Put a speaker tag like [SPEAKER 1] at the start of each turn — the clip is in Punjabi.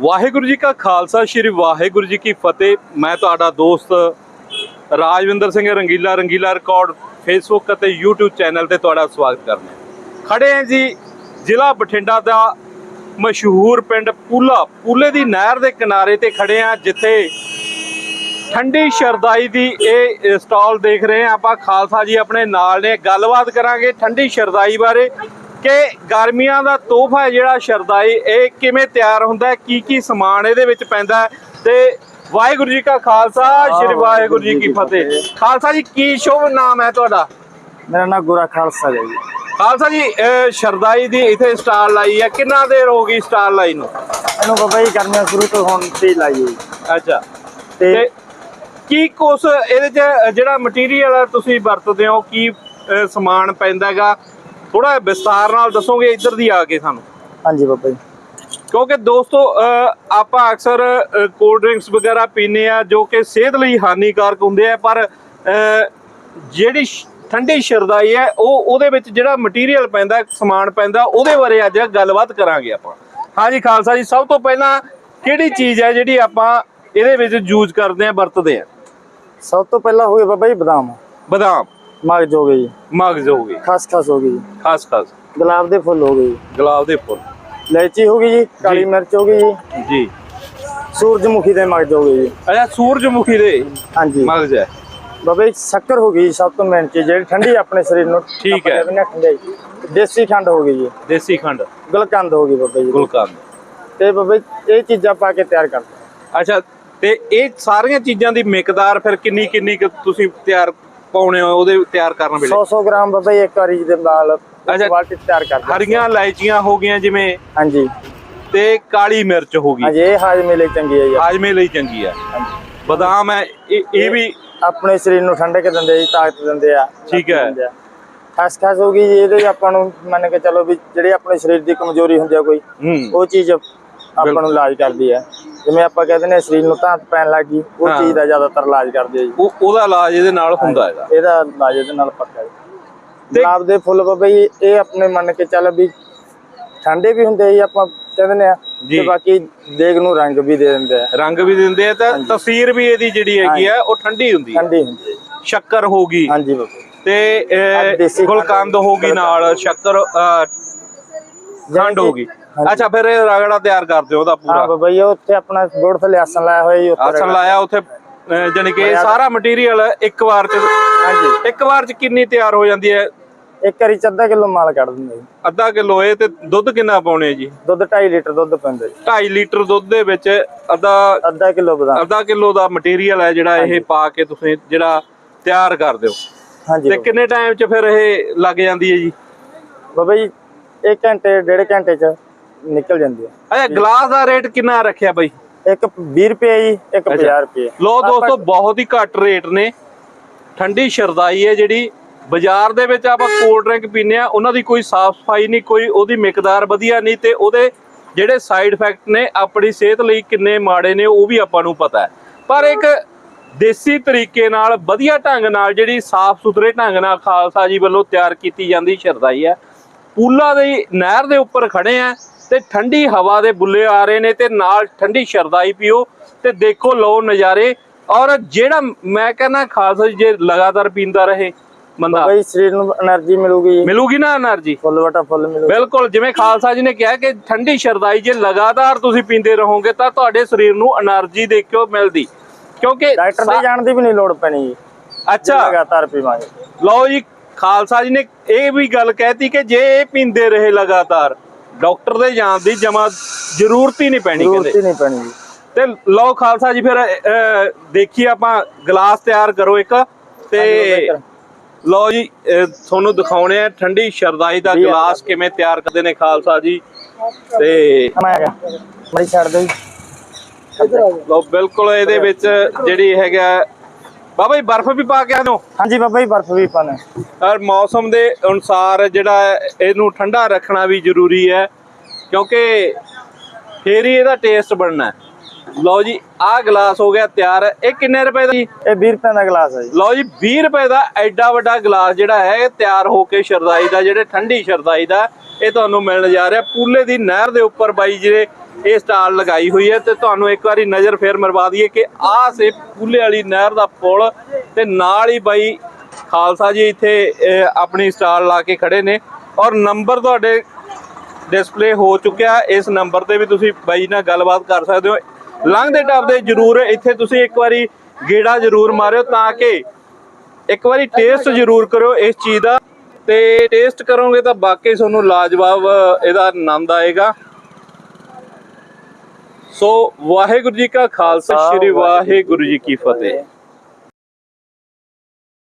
[SPEAKER 1] ਵਾਹਿਗੁਰੂ ਜੀ ਕਾ ਖਾਲਸਾ, ਸ੍ਰੀ ਵਾਹਿਗੁਰੂ ਜੀ ਕੀ ਫਤਿਹ। ਮੈਂ ਤੁਹਾਡਾ ਦੋਸਤ ਰਾਜਵਿੰਦਰ ਸਿੰਘ ਰੰਗੀਲਾ ਰੰਗੀਲਾ ਰਿਕਾਰਡ ਫੇਸਬੁੱਕ ਅਤੇ YouTube ਚੈਨਲ ਤੇ ਤੁਹਾਡਾ ਸਵਾਗਤ ਕਰਦਾ ਹਾਂ। ਖੜੇ ਹਾਂ ਜੀ ਜ਼ਿਲ੍ਹਾ ਬਠਿੰਡਾ ਦਾ ਮਸ਼ਹੂਰ ਪਿੰਡ ਪੂਲਾ। ਪੂਲੇ ਦੀ ਨਹਿਰ ਦੇ ਕਿਨਾਰੇ ਤੇ ਖੜੇ ਹਾਂ, ਜਿੱਥੇ ਠੰਡੀ ਸ਼ਰਦਾਈ ਦੀ ਇਹ ਸਟਾਲ ਦੇਖ ਰਹੇ ਹਾਂ ਆਪਾਂ। ਖਾਲਸਾ ਜੀ ਆਪਣੇ ਨਾਲ ਨੇ। ਗੱਲਬਾਤ ਕਰਾਂਗੇ ਠੰਡੀ ਸ਼ਰਦਾਈ ਬਾਰੇ। ਕਿ ਗਰਮੀਆਂ ਦਾ ਤੋਹਫਾ ਹੈ ਜਿਹੜਾ ਸ਼ਰਦਾਈ ਇਹ ਕਿਵੇਂ ਤਿਆਰ ਹੁੰਦਾ ਹੈ? ਕੀ ਕੀ ਸਮਾਨ ਇਹਦੇ ਵਿੱਚ ਪੈਂਦਾ ਹੈ? ਤੇ ਵਾਹਿਗੁਰੂ ਜੀ ਕਾ ਖਾਲਸਾ ਸ੍ਰੀ ਵਾਹਿਗੁਰੂ ਜੀ ਕੀ ਫਤਿਹ। ਖਾਲਸਾ ਜੀ ਕੀ ਸ਼ੁਭ ਨਾਮ ਹੈ ਤੁਹਾਡਾ?
[SPEAKER 2] ਮੇਰਾ ਨਾਮ ਗੁਰਾ ਖਾਲਸਾ ਹੈ ਜੀ।
[SPEAKER 1] ਖਾਲਸਾ ਜੀ ਸ਼ਰਦਾਈ ਦੀ ਇੱਥੇ ਸਟਾਲ ਲਾਈ ਹੈ। ਕਿੰਨਾ ਦੇਰ ਹੋ ਗਈ ਸਟਾਲ ਲਾਈ ਨੂੰ?
[SPEAKER 2] ਇਹਨੂੰ ਬਾਬਾ ਜੀ ਗਰਮੀਆਂ ਸ਼ੁਰੂ ਤੋਂ ਹੁਣ ਤੇ ਹੀ ਲਾਈ ਹੋਈ।
[SPEAKER 1] ਅੱਛਾ।
[SPEAKER 2] ਤੇ
[SPEAKER 1] ਕੀ ਕੁਛ ਇਹਦੇ ਚ ਜਿਹੜਾ ਮਟੀਰੀਅਲ ਤੁਸੀਂ ਵਰਤਦੇ ਹੋ? ਕੀ ਸਮਾਨ ਪੈਂਦਾ ਹੈਗਾ? ਥੋੜਾ ਵਿਸਤਾਰ ਨਾਲ ਦੱਸੋਗੇ ਇੱਧਰ ਦੀ ਆ ਕੇ ਸਾਨੂੰ?
[SPEAKER 2] ਹਾਂਜੀ ਬਾਬਾ ਜੀ।
[SPEAKER 1] ਕਿਉਂਕਿ ਦੋਸਤੋ ਆਪਾਂ ਅਕਸਰ ਕੋਲਡ ਡਰਿੰਕਸ ਵਗੈਰਾ ਪੀਨੇ ਆ ਜੋ ਕਿ ਸਿਹਤ ਲਈ ਹਾਨੀਕਾਰਕ ਹੁੰਦੇ ਆ ਪਰ ਜਿਹੜੀ ਠੰਡੀ ਸ਼ਰਦਾਈ ਹੈ ਉਹ ਉਹਦੇ ਵਿੱਚ ਜਿਹੜਾ ਮਟੀਰੀਅਲ ਪੈਂਦਾ ਸਮਾਨ ਪੈਂਦਾ ਉਹਦੇ ਬਾਰੇ ਅੱਜ ਗੱਲਬਾਤ ਕਰਾਂਗੇ ਆਪਾਂ। ਹਾਂਜੀ ਖਾਲਸਾ ਜੀ ਸਭ ਤੋਂ ਪਹਿਲਾਂ ਕਿਹੜੀ ਚੀਜ਼ ਹੈ ਜਿਹੜੀ ਆਪਾਂ ਇਹਦੇ ਵਿੱਚ ਯੂਜ਼ ਕਰਦੇ ਆ ਵਰਤਦੇ ਆ
[SPEAKER 2] ਸਭ ਤੋਂ ਪਹਿਲਾਂ ਹੋ ਗਏ ਬਾਬਾ ਜੀ ਬਦਾਮ।
[SPEAKER 1] ਬਦਾਮ।
[SPEAKER 2] ਮਗਜ ਹੋ ਗਏ ਜੀ।
[SPEAKER 1] ਮਗਜ਼ ਹੋ ਗਈ।
[SPEAKER 2] ਖਸਖਸ ਹੋ ਗਈ ਜੀ।
[SPEAKER 1] ਖਾਸ ਖਾਸ।
[SPEAKER 2] ਗੁਲਾਬ ਦੇ ਫੁੱਲ ਹੋ ਗਏ ਜੀ।
[SPEAKER 1] ਗੁਲਾਬ ਦੇ ਫੁੱਲ।
[SPEAKER 2] ਇਲਾਇਚੀ ਹੋ ਗਈ ਜੀ ਕਾਲੀ। ਮਿਰਚ ਹੋ ਗਈ ਜੀ।
[SPEAKER 1] ਜੀ।
[SPEAKER 2] ਸੂਰਜਮੁਖੀ ਦੇ ਮਗਜ ਹੋ ਗਏ ਜੀ।
[SPEAKER 1] ਅੱਛਾ ਸੂਰਜਮੁਖੀ ਦੇ
[SPEAKER 2] ਹਾਂਜੀ।
[SPEAKER 1] ਮਗਜ਼ ਹੈ।
[SPEAKER 2] ਬਾਬਾ ਸ਼ੱਕਰ ਹੋ ਗਈ ਸਭ ਤੋਂ ਮੇਨ ਚੀਜ਼ ਜਿਹੜੀ ਠੰਡੀ ਆਪਣੇ ਸਰੀਰ ਨੂੰ
[SPEAKER 1] ਠੀਕ ਹੈ।
[SPEAKER 2] ਹਾਂ ਠੰਡਾਈ ਦੇਸੀ ਖੰਡ ਹੋ ਗਈ ਜੀ।
[SPEAKER 1] ਦੇਸੀ ਖੰਡ।
[SPEAKER 2] ਗੁਲਕੰਦ ਹੋ ਗਈ ਬਾਬਾ ਜੀ।
[SPEAKER 1] ਗੁਲਕੰਦ।
[SPEAKER 2] ਤੇ ਬਾਬਾ ਇਹ ਚੀਜ਼ਾਂ ਪਾ ਕੇ ਤਿਆਰ ਕਰਦੇ।
[SPEAKER 1] ਅੱਛਾ ਤੇ ਇਹ ਸਾਰੀਆਂ ਚੀਜ਼ਾਂ ਦੀ ਮਿਕਦਾਰ ਫਿਰ ਕਿੰਨੀ ਕਿੰਨੀ ਕੁ ਤੁਸੀਂ ਤਿਆਰ ਪਾਉਣੇ ਹੋ ਉਹਦੇ ਤਿਆਰ ਕਰਨ ਵੇਲੇ?
[SPEAKER 2] 100 100 ਗ੍ਰਾਮ ਬਾਬਾ ਇੱਕ ਵਾਰੀ ਦੇ ਨਾਲ
[SPEAKER 1] ਅੱਛਾ।
[SPEAKER 2] ਕੁਆਲਿਟੀ ਤਿਆਰ ਕਰਦੇ ਹਾਂ।
[SPEAKER 1] ਹਰੀਆਂ ਇਲਾਇਚੀਆਂ ਹੋ ਗਈਆਂ ਜਿਵੇਂ?
[SPEAKER 2] ਹਾਂਜੀ।
[SPEAKER 1] ਤੇ ਕਾਲੀ ਮਿਰਚ ਹੋ ਗਈ।
[SPEAKER 2] ਹਾਂਜੀ ਇਹ ਹਾਜ਼ਮੇ ਲਈ ਚੰਗੀ ਹੈ ਜੀ।
[SPEAKER 1] ਹਾਜਮੇ ਲਈ ਚੰਗੀ ਆ। ਬਦਾਮ ਹੈ ਇਹ ਵੀ
[SPEAKER 2] ਆਪਣੇ ਸਰੀਰ ਨੂੰ ਠੰਡਕ ਦਿੰਦੇ ਜੀ ਤਾਕਤ ਦਿੰਦੇ ਆ।
[SPEAKER 1] ਠੀਕ ਹੈ।
[SPEAKER 2] ਆ। ਖਸਖਸ ਹੋ ਗਈ ਇਹਦੇ ਆਪਾਂ ਨੂੰ ਮੰਨ ਕੇ ਚੱਲੋ ਵੀ ਜਿਹੜੀ ਆਪਣੇ ਸਰੀਰ ਦੀ ਕਮਜ਼ੋਰੀ ਹੁੰਦੀ ਆ ਕੋਈ
[SPEAKER 1] ਹੂੰ।
[SPEAKER 2] ਉਹ ਚੀਜ਼ ਆਪਾਂ ਨੂੰ ਇਲਾਜ ਕਰਦੀ ਹੈ ਜਿਵੇਂ ਆਪਾਂ ਕਹਿੰਦੇ ਨੇ ਸਰੀਰ ਨੂੰ ਧਾਤ ਪੈਣ ਲੱਗੀ ਉਹ
[SPEAKER 1] ਹਾਂ।
[SPEAKER 2] ਚੀਜ਼ ਦਾ ਜ਼ਿਆਦਾਤਰ ਇਲਾਜ ਕਰਦੀ ਜੀ।
[SPEAKER 1] ਉਹ ਉਹਦਾ ਇਲਾਜ ਇਹਦੇ ਨਾਲ ਹੁੰਦਾ ਹੈਗਾ
[SPEAKER 2] ਇਹਦਾ ਇਲਾਜ ਇਹਦੇ ਨਾਲ ਪੱਕਾ
[SPEAKER 1] ਤੇ-
[SPEAKER 2] ਗੁਲਾਬ ਦੇ ਫੁੱਲ ਬਾਬਾ ਜੀ ਇਹ ਆਪਣੇ ਮੰਨ ਕੇ ਚੱਲ ਵੀ ਠੰਡੇ ਵੀ ਹੁੰਦੇ ਆ ਜੀ ਆਪਾਂ ਕਹਿੰਦੇ ਨੇ ਆ
[SPEAKER 1] ਜੀ।
[SPEAKER 2] ਤੇ ਬਾਕੀ ਦੇਗ ਨੂੰ ਰੰਗ ਵੀ ਦੇ ਦਿੰਦੇ ਆ।
[SPEAKER 1] ਰੰਗ ਵੀ ਦਿੰਦੇ ਆ ਤਾਂ ਤਸਵੀਰ ਵੀ ਇਹਦੀ ਜਿਹੜੀ ਹੈਗੀ ਆ ਉਹ ਠੰਡੀ ਹੁੰਦੀ ਹੈ
[SPEAKER 2] ਠੰਡੀ ਹੁੰਦੀ ਜੀ।
[SPEAKER 1] ਸ਼ੱਕਰ ਹੋ ਗਈ।
[SPEAKER 2] ਹਾਂਜੀ ਬਾਬਾ ਜੀ।
[SPEAKER 1] ਤੇ
[SPEAKER 2] ਦੇਸੀ
[SPEAKER 1] ਗੁਲਕੰਦ ਹੋ ਗਈ ਨਾਲ ਸ਼ੱਕਰ ਅਹ, ਖੰਡ ਹੋ ਗਈ। ਅੱਛਾ ਫਿਰ ਇਹ ਰਗੜਾ ਤਿਆਰ ਕਰਦੇ ਹੋ ਉਹਦਾ
[SPEAKER 2] ਹਾਂ
[SPEAKER 1] ਪੂਰਾ
[SPEAKER 2] ਬਾਬਾ ਜੀ ਉੱਥੇ ਆਪਣਾ ਗੋੜ ਥੱਲੇ ਆਸਣ ਲਾਇਆ ਹੋਇਆ ਜੀ ਉੱਥੇ
[SPEAKER 1] ਆਸਣ ਲਾਇਆ ਉੱਥੇ ਅਹ, ਜਾਣੀ ਕਿ ਇਹ ਸਾਰਾ ਮਟੀਰੀਅਲ ਇੱਕ ਵਾਰ ਚ
[SPEAKER 2] ਹਾਂਜੀ।
[SPEAKER 1] ਇੱਕ ਵਾਰ ਚ ਕਿੰਨੀ ਤਿਆਰ ਹੋ ਜਾਂਦੀ ਹੈ?
[SPEAKER 2] ਇੱਕ ਵਾਰੀ ਚ ਅੱਧਾ ਕਿਲੋ ਮਾਲ ਕੱਢ ਦਿੰਦੇ ਜੀ।
[SPEAKER 1] ਅੱਧਾ ਕਿਲੋ ਇਹ ਤੇ ਦੁੱਧ ਕਿੰਨਾ ਪਾਉਣੇ ਜੀ?
[SPEAKER 2] ਦੁੱਧ 2.5 ਲੀਟਰ ਦੁੱਧ ਪੈਂਦਾ ਜੀ।
[SPEAKER 1] 2.5 ਲੀਟਰ ਦੁੱਧ ਦੇ ਵਿੱਚ ਅੱਧਾ
[SPEAKER 2] ਅੱਧਾ ਕਿਲੋ ਬਦਾਮ।
[SPEAKER 1] ਅੱਧਾ ਕਿਲੋ ਦਾ ਮਟੀਰੀਅਲ ਹੈ ਜਿਹੜਾ ਇਹ ਪਾ ਕੇ ਤੁਸੀਂ ਜਿਹੜਾ ਤਿਆਰ ਕਰਦੇ ਹੋ
[SPEAKER 2] ਹਾਂਜੀ
[SPEAKER 1] ਤੇ ਕਿੰਨੇ ਟਾਈਮ ਚ ਫਿਰ ਇਹ ਲੱਗ ਜਾਂਦੀ ਹੈ ਜੀ?
[SPEAKER 2] ਬਾਬਾ ਜੀ 1 ਘੰਟੇ ਡੇਢ ਘੰਟੇ ਚ ਨਿਕਲ ਜਾਂਦੀ ਹੈ।
[SPEAKER 1] ਅੱਛਾ ਗਲਾਸ ਦਾ ਰੇਟ ਕਿੰਨਾ ਰੱਖਿਆ ਬਾਈ?
[SPEAKER 2] ਇੱਕ 20 ਰੁਪਏ ਜੀ ਇੱਕ 50 ਰੁਪਏ।
[SPEAKER 1] ਲੋ ਦੋਸਤੋ ਬਹੁਤ ਹੀ ਘੱਟ ਰੇਟ ਨੇ। ਠੰਡੀ ਸ਼ਰਦਾਈ ਹੈ ਜਿਹੜੀ। ਬਾਜ਼ਾਰ ਦੇ ਵਿੱਚ ਆਪਾਂ ਕੋਲਡ ਡਰਿੰਕ ਪੀਨੇ ਆ ਉਹਨਾਂ ਦੀ ਕੋਈ ਸਾਫ਼ ਸਫ਼ਾਈ ਨਹੀਂ ਕੋਈ ਉਹਦੀ ਮਿਕਦਾਰ ਵਧੀਆ ਨਹੀਂ ਤੇ ਉਹਦੇ ਜਿਹੜੇ ਸਾਈਡ ਇਫੈਕਟ ਨੇ ਆਪਣੀ ਸਿਹਤ ਲਈ ਕਿੰਨੇ ਮਾੜੇ ਨੇ ਉਹ ਵੀ ਆਪਾਂ ਨੂੰ ਪਤਾ ਹੈ। ਪਰ ਇੱਕ ਦੇਸੀ ਤਰੀਕੇ ਨਾਲ ਵਧੀਆ ਢੰਗ ਨਾਲ ਜਿਹੜੀ ਸਾਫ਼ ਸੁਥਰੇ ਢੰਗ ਨਾਲ ਖਾਲਸਾ ਜੀ ਵੱਲੋਂ ਤਿਆਰ ਕੀਤੀ ਜਾਂਦੀ ਸ਼ਰਦਾਈ ਹੈ। ਪੂਲਾ ਦੀ ਨਹਿਰ ਦੇ ਉੱਪਰ ਖੜੇ ਆ ਤੇ ਠੰਡੀ ਹਵਾ ਦੇ ਬੁੱਲੇ ਆ ਰਹੇ ਨੇ ਤੇ ਨਾਲ ਠੰਡੀ ਸ਼ਰਦਾਈ ਪੀਓ ਤੇ ਦੇਖੋ ਲਓ ਨਜ਼ਾਰੇ। ਔਰ ਜਿਹੜਾ ਮੈਂ ਕਹਿੰਦਾ ਖਾਲਸਾ ਜੇ ਲਗਾਤਾਰ ਪੀਂਦਾ ਰਹੇ ਬੰਦਾ।
[SPEAKER 2] ਬਈ ਸਰੀਰ ਨੂੰ એનર્ਜੀ ਮਿਲੂਗੀ।
[SPEAKER 1] ਮਿਲੂਗੀ ਨਾ એનર્ਜੀ
[SPEAKER 2] ਫੁੱਲ ਵਟਾ ਫੁੱਲ ਮਿਲੂਗੀ।
[SPEAKER 1] ਬਿਲਕੁਲ ਜਿਵੇਂ ਖਾਲਸਾ ਜੀ ਨੇ ਕਿਹਾ ਕਿ ਠੰਡੀ ਸ਼ਰਦਾਈ ਜੇ ਲਗਾਤਾਰ ਤੁਸੀਂ ਪੀਂਦੇ ਰਹੋਗੇ ਤਾਂ ਤੁਹਾਡੇ ਸਰੀਰ ਨੂੰ એનર્ਜੀ ਦੇਖਿਓ ਮਿਲਦੀ? ਕਿਉਂਕਿ
[SPEAKER 2] ਡਾਕਟਰ ਦੇ ਜਾਣ ਦੀ ਵੀ ਨਹੀਂ ਲੋੜ ਪੈਣੀ ਜੀ।
[SPEAKER 1] ਅੱਛਾ।
[SPEAKER 2] ਲਗਾਤਾਰ ਪੀਵਾਂਗੇ।
[SPEAKER 1] ਲਓ ਜੀ ਖਾਲਸਾ ਜੀ ਨੇ ਇਹ ਵੀ ਗੱਲ ਕਹਿਤੀ ਕਿ ਜੇ ਇਹ ਪੀਂਦੇ ਰਹੇ ਲਗਾਤਾਰ ਡਾਕਟਰ ਦੇ ਜਾਣ ਦੀ ਜਮਾ ਜ਼ਰੂਰਤ ਹੀ ਨਹੀਂ ਪੈਣੀ
[SPEAKER 2] ਜ਼ਰੂਰਤ
[SPEAKER 1] ਕਹਿੰਦੇ।
[SPEAKER 2] ਹੀ ਨਹੀਂ ਪੈਣੀ ਜੀ।
[SPEAKER 1] ਤੇ ਲਓ ਖਾਲਸਾ ਜੀ ਫਿਰ ਅਹ, ਦੇਖੀਏ ਆਪਾਂ ਗਲਾਸ ਤਿਆਰ ਕਰੋ ਇੱਕ ਤੇ ਲਓ ਜੀ ਅਹ, ਤੁਹਾਨੂੰ ਦਿਖਾਉਣੇ ਆ ਠੰਡੀ ਸ਼ਰਦਾਈ ਦਾ
[SPEAKER 2] ਜੀ,
[SPEAKER 1] ਗਲਾਸ ਕਿਵੇਂ ਤਿਆਰ ਕਰਦੇ ਨੇ ਖਾਲਸਾ ਜੀ। ਤੇ
[SPEAKER 2] ਮੈਂ ਛੱਡ ਦੇ ਜੀ।
[SPEAKER 1] ਲਓ ਬਿਲਕੁਲ ਇਹਦੇ ਵਿੱਚ ਜਿਹੜੀ ਹੈਗਾ ਬਾਬਾ ਜੀ ਬਰਫ਼ ਵੀ ਪਾ ਕੇ ਆਨੋ
[SPEAKER 2] ਹਾਂਜੀ ਬਾਬਾ ਜੀ ਬਰਫ ਵੀ ਪਾਣਾ
[SPEAKER 1] ਔਰ ਮੌਸਮ ਦੇ ਅਨੁਸਾਰ ਜਿਹੜਾ ਇਹਨੂੰ ਠੰਡਾ ਰੱਖਣਾ ਵੀ ਜ਼ਰੂਰੀ ਹੈ ਕਿਉਂਕਿ ਫੇਰ ਹੀ ਇਹਦਾ ਟੇਸਟ ਬਣਨਾ ਹੈ। ਲਓ ਜੀ ਆਹ ਗਲਾਸ ਹੋ ਗਿਆ ਤਿਆਰ। ਇਹ ਕਿੰਨੇ ਰੁਪਏ ਦਾ ਜੀ?
[SPEAKER 2] ਇਹ 20 ਰੁਪਏ ਦਾ ਗਲਾਸ ਹੈ ਜੀ।
[SPEAKER 1] ਲਓ ਜੀ 20 ਰੁਪਏ ਦਾ ਐਡਾ ਵੱਡਾ ਗਲਾਸ ਜਿਹੜਾ ਹੈ ਇਹ ਤਿਆਰ ਹੋ ਕੇ ਸ਼ਰਦਾਈ ਦਾ ਜਿਹੜੇ ਠੰਡੀ ਸ਼ਰਦਾਈ ਦਾ ਇਹ ਤੁਹਾਨੂੰ ਮਿਲਣ ਜਾ ਰਿਹਾ। ਪੂਲੇ ਦੀ ਨਹਿਰ ਦੇ ਉੱਪਰ ਬਾਈ ਜਿਹੜੇ ਇਹ ਸਟਾਲ ਲਗਾਈ ਹੋਈ ਹੈ ਤੇ ਤੁਹਾਨੂੰ ਇੱਕ ਵਾਰੀ ਨਜ਼ਰ ਫੇਰ ਮਰਵਾ ਦਈਏ ਕਿ ਆਹ ਸੇ ਪੂਲੇ ਵਾਲੀ ਨਹਿਰ ਦਾ ਪੁਲ ਤੇ ਨਾਲ ਹੀ ਬਾਈ ਖਾਲਸਾ ਜੀ ਇੱਥੇ ਆਪਣੀ ਸਟਾਲ ਲਾ ਕੇ ਖੜੇ ਨੇ। ਔਰ ਨੰਬਰ ਤੁਹਾਡੇ ਡਿਸਪਲੇ ਹੋ ਚੁੱਕਿਆ। ਇਸ ਨੰਬਰ ਤੇ ਵੀ ਤੁਸੀਂ ਬਾਈ ਨਾਲ ਗੱਲਬਾਤ ਕਰ ਸਕਦੇ ਹੋ। ਲੰਘਦੇ ਟੱਪਦੇ ਜਰੂਰ ਇੱਥੇ ਤੁਸੀਂ ਇੱਕ ਵਾਰੀ ਗੇੜਾ ਜਰੂਰ ਮਾਰਿਓ ਤਾਂ ਕਿ ਇੱਕ ਵਾਰੀ ਟੇਸਟ ਜਰੂਰ ਕਰਿਓ ਇਸ ਚੀਜ਼ ਦਾ। ਤੇ ਟੇਸਟ ਕਰੋਗੇ ਤਾਂ ਬਾਕੀ ਤੁਹਾਨੂੰ ਲਾਜਵਾਬ ਇਹਦਾ ਆਨੰਦ ਆਏਗਾ। ਸੋ ਵਾਹਿਗੁਰੂ ਜੀ ਕਾ ਖਾਲਸਾ, ਸ੍ਰੀ ਵਾਹਿਗੁਰੂ ਜੀ ਕੀ ਫਤਿਹ।